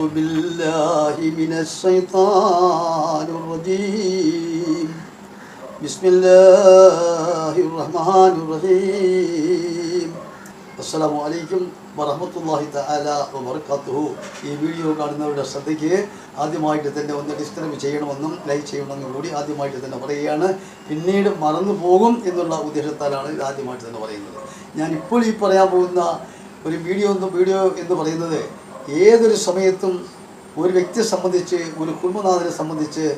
بالله من الشيطان الرجيم بسم الله الرحمن الرحيم അസ്സാം വലൈക്കും വറഹമത്തല്ലാഹി തആല വബർക്കാത്തുഹു ഈ വീഡിയോ കാണുന്നവരുടെ ശ്രദ്ധയ്ക്ക് ആദ്യമായിട്ട് തന്നെ ഒന്ന് ഡിസ്ക്രൈബ് ചെയ്യണമെന്നും ലൈക്ക് ചെയ്യണമെന്നും കൂടി ആദ്യമായിട്ട് തന്നെ പറയുകയാണ് പിന്നീട് മറന്നു പോകും എന്നുള്ള ഉദ്ദേശത്താലാണ് ഇത് ആദ്യമായിട്ട് തന്നെ പറയുന്നത് ഞാൻ ഇപ്പോൾ ഈ പറയാൻ പോകുന്ന ഒരു വീഡിയോ എന്ന് വീഡിയോ എന്ന് പറയുന്നത് ഏതൊരു സമയത്തും ഒരു വ്യക്തിയെ സംബന്ധിച്ച് ഒരു കുടുംബനാഥനെ സംബന്ധിച്ച്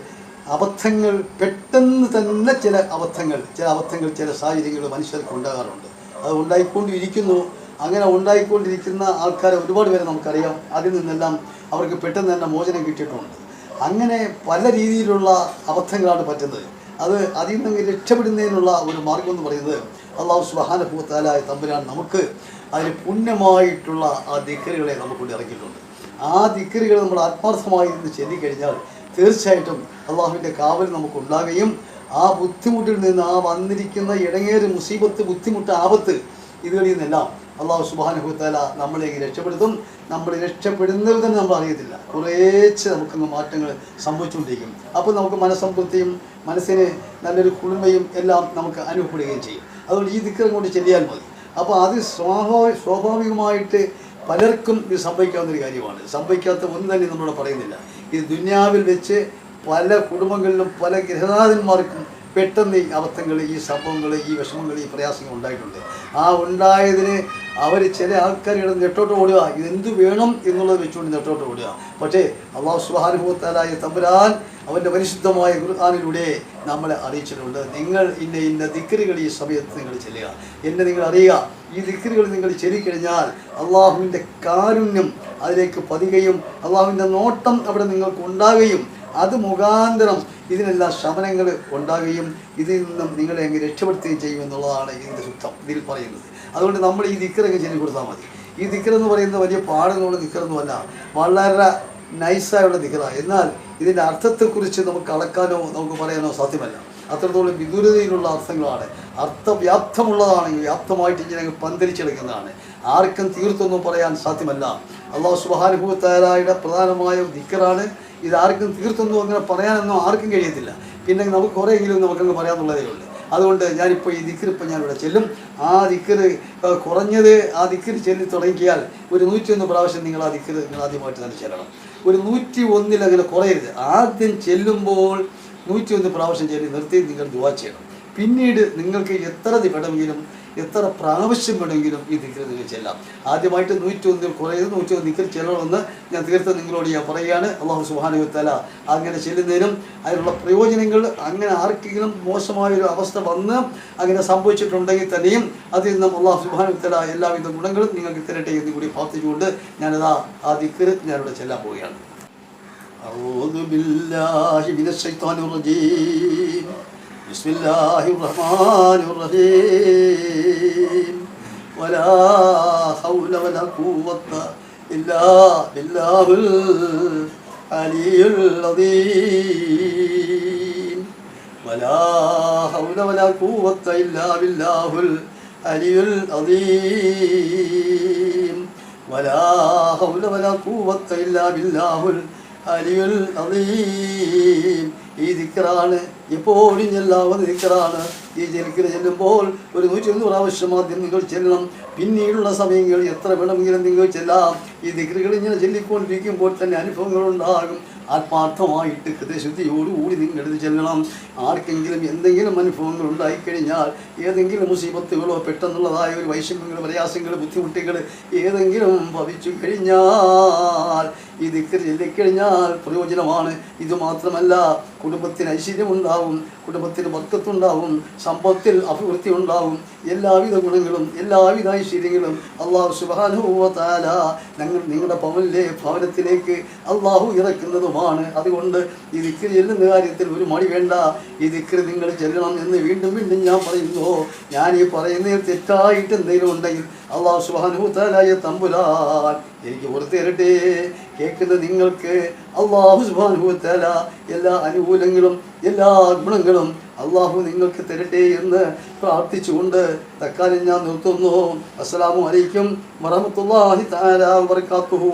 അബദ്ധങ്ങൾ പെട്ടെന്ന് തന്നെ ചില അബദ്ധങ്ങൾ ചില അബദ്ധങ്ങൾ ചില സാഹചര്യങ്ങൾ മനുഷ്യർക്ക് ഉണ്ടാകാറുണ്ട്. അത് ഉണ്ടായിക്കൊണ്ടിരിക്കുന്നു. അങ്ങനെ ഉണ്ടായിക്കൊണ്ടിരിക്കുന്ന ആൾക്കാരെ ഒരുപാട് പേരെ നമുക്കറിയാം. അതിൽ നിന്നെല്ലാം അവർക്ക് പെട്ടെന്ന് തന്നെ മോചനം കിട്ടിയിട്ടുണ്ട്. അങ്ങനെ പല രീതിയിലുള്ള അബദ്ധങ്ങളാണ് പറ്റുന്നത്. അത് അതിൽ നിന്ന് രക്ഷപ്പെടുന്നതിനുള്ള ഒരു മാർഗം എന്ന് പറയുന്നത് അള്ളാഹു സുബാനഭൂത്താലായ തമ്പുരാൻ നമുക്ക് അതിന് പുണ്യമായിട്ടുള്ള ആ ദിക്കറുകളെ നമുക്കൊണ്ട് ഇറക്കിയിട്ടുണ്ട്. ആ ദിക്കറുകൾ നമ്മൾ ആത്മാർത്ഥമായി ഇന്ന് ചെല്ലിക്കഴിഞ്ഞാൽ തീർച്ചയായിട്ടും അള്ളാഹുവിന്റെ കാവൽ നമുക്കുണ്ടാകുകയും ആ ബുദ്ധിമുട്ടിൽ നിന്ന് ആ വന്നിരിക്കുന്ന ഇടങ്ങേറ് മുസീബത്ത് ബുദ്ധിമുട്ട് ആപത്ത് ഇതുകളിൽ നിന്നെല്ലാം അള്ളാഹു സുബാനുഭവത്താല നമ്മളെ രക്ഷപ്പെടുത്തും. നമ്മൾ രക്ഷപ്പെടുന്നത് തന്നെ നമ്മൾ അറിയത്തില്ല. കുറേച്ച് നമുക്കങ്ങ് മാറ്റങ്ങൾ സംഭവിച്ചുകൊണ്ടിരിക്കും അപ്പോൾ നമുക്ക് മനസ്സംതൃപ്തിയും മനസ്സിന് നല്ലൊരു കുളിമയും എല്ലാം നമുക്ക് അനുഭവപ്പെടുകയും ചെയ്യും. അതുകൊണ്ട് ഈ ദിക്കറും കൊണ്ട് ചെല്ലിയാൽ മതി. അപ്പോൾ അത് സ്വാഭാവിക സ്വാഭാവികമായിട്ട് പലർക്കും ഇത് സംഭവിക്കാവുന്ന ഒരു കാര്യമാണ്. സംഭവിക്കാത്ത ഒന്നും തന്നെ നമ്മളോട് പറയുന്നില്ല. ഇത് ദുന്യാവിൽ വെച്ച് പല കുടുംബങ്ങളിലും പല ഗൃഹനാഥന്മാർക്കും പെട്ടെന്ന് ഈ അബദ്ധങ്ങൾ ഈ സംഭവങ്ങൾ ഈ വിഷമങ്ങൾ ഈ പ്രയാസങ്ങൾ ഉണ്ടായിട്ടുണ്ട്. ആ ഉണ്ടായതിന് അവർ ചില ആൾക്കാരുടെ നെട്ടോട്ട് ഓടുക. ഇതെന്ത് വേണം എന്നുള്ളത് വെച്ചുകൊണ്ട് നെട്ടോട്ട് ഓടുക. പക്ഷേ അള്ളാഹു സുഹാനുഭവത്താലായ തമ്പുരാൻ അവന്റെ പരിശുദ്ധമായ ഖുർആാനിലൂടെ നമ്മളെ അറിയിച്ചിട്ടുണ്ട്. നിങ്ങൾ ഇന്ന ഇന്ന ദിക്കറുകൾ ഈ സമയത്ത് നിങ്ങൾ ചെല്ലുക. എന്നെ നിങ്ങൾ അറിയുക. ഈ ദിക്കറുകൾ നിങ്ങൾ ചെല്ലിക്കഴിഞ്ഞാൽ അള്ളാഹുവിന്റെ കാരുണ്യം അതിലേക്ക് പതികയും അള്ളാഹുവിന്റെ നോട്ടം അവിടെ നിങ്ങൾക്ക് ഉണ്ടാകുകയും അത് മുഖാന്തരം ഇതിനെല്ലാം ശമനങ്ങൾ ഉണ്ടാകുകയും ഇതിൽ നിന്നും നിങ്ങളെ എങ്ങനെ രക്ഷപ്പെടുത്തുകയും ചെയ്യും എന്നുള്ളതാണ് ഇതിന്റെ സുഖം ഇതിൽ പറയുന്നത്. അതുകൊണ്ട് നമ്മൾ ഈ ദിക്കറൊക്കെ ചെല്ലി കൊടുത്താൽ മതി. ഈ ദിക്കറെന്ന് പറയുന്നത് വലിയ പാടുകളുള്ള ദിക്കറൊന്നുമല്ല വളരെ നൈസായുള്ള ദിക്കറ എന്നാൽ ഇതിന്റെ അർത്ഥത്തെക്കുറിച്ച് നമുക്ക് അളക്കാനോ നമുക്ക് പറയാനോ സാധ്യമല്ല. അത്രത്തോളം വിദൂരതയിലുള്ള അർത്ഥങ്ങളാണ്. അർത്ഥവ്യാപ്തമുള്ളതാണ്. വ്യാപ്തമായിട്ട് ഇങ്ങനെ പന്തരിച്ചെടുക്കുന്നതാണ് ആർക്കും തീർത്തൊന്നും പറയാൻ സാധ്യമല്ല. അള്ളാഹു സുബാനുഭൂത്താരായുടെ പ്രധാനമായ ദിക്കറാണ് ഇത് ആർക്കും തീർത്തൊന്നും അങ്ങനെ പറയാനൊന്നും ആർക്കും കഴിയത്തില്ല. പിന്നെ നമുക്ക് കുറേയെങ്കിലും നമുക്കങ്ങ് പറയാമെന്നുള്ളതേ ഉള്ളൂ. അതുകൊണ്ട് ഞാനിപ്പോൾ ഈ ദിക്കർ ഇപ്പം ഞാനിവിടെ ചെല്ലും. ആ ദിക്കർ കുറഞ്ഞത് ആ ദിക്കർ ചെല്ലി തുടങ്ങിയാൽ ഒരു നൂറ്റിയൊന്ന് പ്രാവശ്യം നിങ്ങൾ ആ ദിക്കർ നിങ്ങൾ ആദ്യമായിട്ട് തന്നെ ചെല്ലണം. ഒരു നൂറ്റി ഒന്നിൽ അങ്ങനെ കുറയരുത്. ആദ്യം ചെല്ലുമ്പോൾ നൂറ്റി ഒന്ന് പ്രാവശ്യം ചെല്ലി നിർത്തി നിങ്ങൾ ദുവാ ചെയ്യണം. പിന്നീട് നിങ്ങൾക്ക് എത്ര വേണമെങ്കിലും എത്ര പ്രാവശ്യം വേണമെങ്കിലും ഈ ദിക്കർ നിങ്ങൾ ചെല്ലാം ആദ്യമായിട്ട് നൂറ്റി ഒന്നിൽ കുറയത് നൂറ്റി ഒന്ന് ദിക്കർ ചെല്ലണമെന്ന് ഞാൻ തീർത്തും നിങ്ങളോട് ഞാൻ പറയുകയാണ് അള്ളാഹു സുഹാനുവത്തല അങ്ങനെ ചെല്ലുന്നതിനും അതിനുള്ള പ്രയോജനങ്ങൾ അങ്ങനെ ആർക്കെങ്കിലും മോശമായൊരു അവസ്ഥ വന്ന് അങ്ങനെ സംഭവിച്ചിട്ടുണ്ടെങ്കിൽ തന്നെയും അതിൽ നിന്നും അള്ളാഹു സുഹാനുവത്തല എല്ലാവിധ ഗുണങ്ങളും നിങ്ങൾക്ക് തരട്ടെ എന്ന് കൂടി പ്രാർത്ഥിച്ചുകൊണ്ട് ഞാനതാ ആ ദിക്കർ ഞാനിവിടെ ചെല്ലാൻ പോവുകയാണ് أعوذ بالله من الشيطان الرجيم بسم الله الرحمن الرحيم. ولا حول ولا قوة إلا بالله العلي العظيم. ولا حول ولا قوة إلا بالله العلي العظيم. ولا حول ولا قوة إلا بالله العلي العظيم. ഈ ദിക്കറാണ്. എപ്പോഴും ചെല്ലാവുന്ന ദിക്കറാണ്. ഈ ജലിക്കൽ ചെല്ലുമ്പോൾ ഒരു നൂറ്റി ഒന്ന് പ്രാവശ്യം ആദ്യം നിങ്ങൾ ചെല്ലണം. പിന്നീടുള്ള സമയങ്ങൾ എത്ര വേണമെങ്കിലും നിങ്ങൾ ചെല്ലാം. ഈ ദിക്കറുകൾ ഇങ്ങനെ ചെല്ലിക്കൊണ്ടിരിക്കുമ്പോൾ തന്നെ അനുഭവങ്ങൾ ഉണ്ടാകും. ആത്മാർത്ഥമായിട്ട് ഹൃദയശുദ്ധിയോടുകൂടി നിങ്ങൾ ഇത് ചെല്ലണം. ആർക്കെങ്കിലും എന്തെങ്കിലും അനുഭവങ്ങൾ ഉണ്ടായിക്കഴിഞ്ഞാൽ ഏതെങ്കിലും മുസീബത്തുകളോ പെട്ടെന്നുള്ളതായ ഒരു വൈഷമ്യങ്ങൾ പ്രയാസങ്ങൾ ബുദ്ധിമുട്ടുകൾ ഏതെങ്കിലും ഭവിച്ചു കഴിഞ്ഞാൽ ഇത് ദിക്കർ ചെല്ലിക്കഴിഞ്ഞാൽ പ്രയോജനമാണ്. ഇത് മാത്രമല്ല കുടുംബത്തിന് ഐശ്വര്യമുണ്ടാവും കുടുംബത്തിന് വർക്കത്തുണ്ടാവും സമ്പത്തിൽ അഭിവൃദ്ധി ഉണ്ടാവും എല്ലാവിധ ഗുണങ്ങളും എല്ലാവിധ ഐശ്വര്യങ്ങളും അള്ളാഹു സുബാനുഭവത്താല ഞങ്ങൾ നിങ്ങളുടെ പവനിലെ ഭവനത്തിലേക്ക് അള്ളാഹു ഇറക്കുന്നതുമാണ്. അതുകൊണ്ട് ഈ ദിക്കർ ചെല്ലുന്ന കാര്യത്തിൽ ഒരു മടി വേണ്ട. ഈ ദിക്കർ നിങ്ങൾ ചെല്ലണം എന്ന് വീണ്ടും വീണ്ടും ഞാൻ പറയുന്നു. ഞാൻ ഈ പറയുന്നതിൽ തെറ്റായിട്ട് എന്തെങ്കിലും ഉണ്ടെങ്കിൽ അള്ളാഹു സുബാനുഭവത്താലായ തമ്പുരാൻ എനിക്ക് പുറത്തു കേൾക്കുന്ന നിങ്ങൾക്ക് അള്ളാഹു സുബാനുഭവത്താല എല്ലാ അനുകൂലങ്ങളും എല്ലാ ഗുണങ്ങളും അള്ളാഹു നിങ്ങൾക്ക് തരട്ടെ എന്ന് പ്രാർത്ഥിച്ചുകൊണ്ട് തക്കാലം ഞാൻ നിർത്തുന്നു. അസ്സലാമു അലൈക്കും വറഹമത്തല്ലാഹി താല വർക്കാത്തുഹു